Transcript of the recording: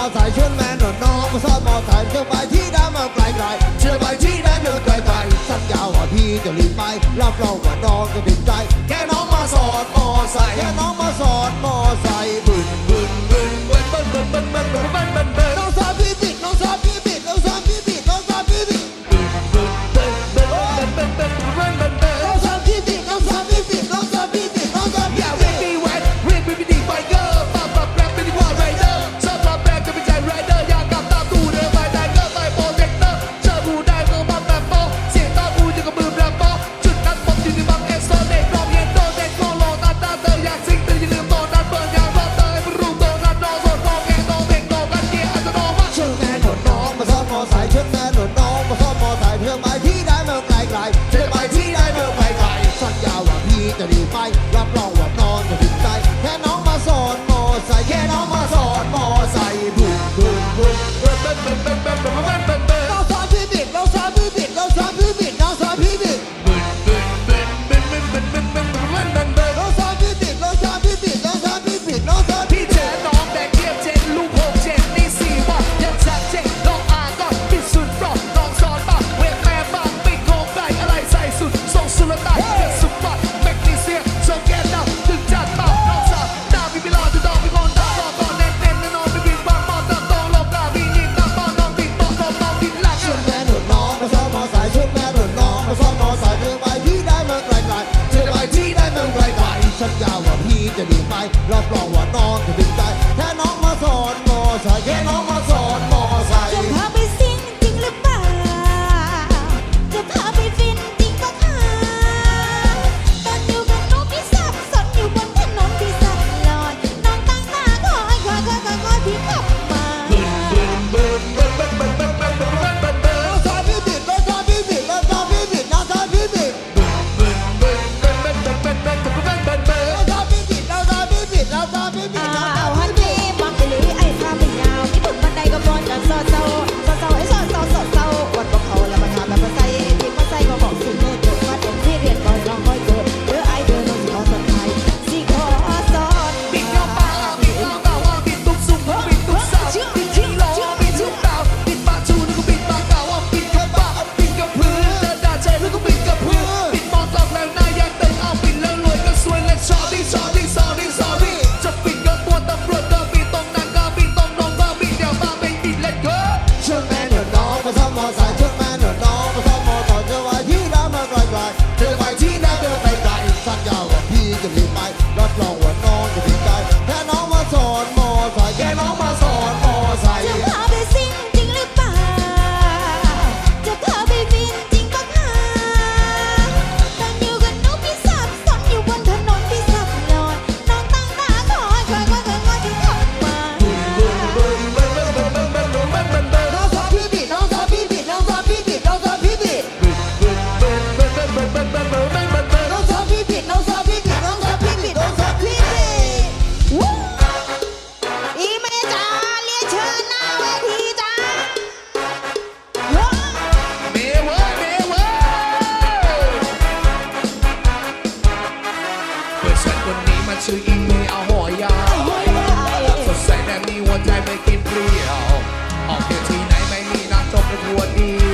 อสายชวนแม่หนอนน้องมาซ้อนมอสายเชื่อไปที่น้ำมาไกลไกลเชื่อไปที่น้ำเดินไกลไกลสัญญาว่าพี่จะรีบไปรับรองว่าน้องจะติดใจ แค่น้องมาสอนมอสายแค่น้องมาสอนมอ รับรองว่านอนายรับรองว่านอน Till fight สดนนี้มัาชื่ออีมีเอาหัวยาวสดใสแต่มีหัวใจไม่กินเปรี้ยว ออกเที่ยวที่ไหนไม่มีน้ำจมเป็นหัวดี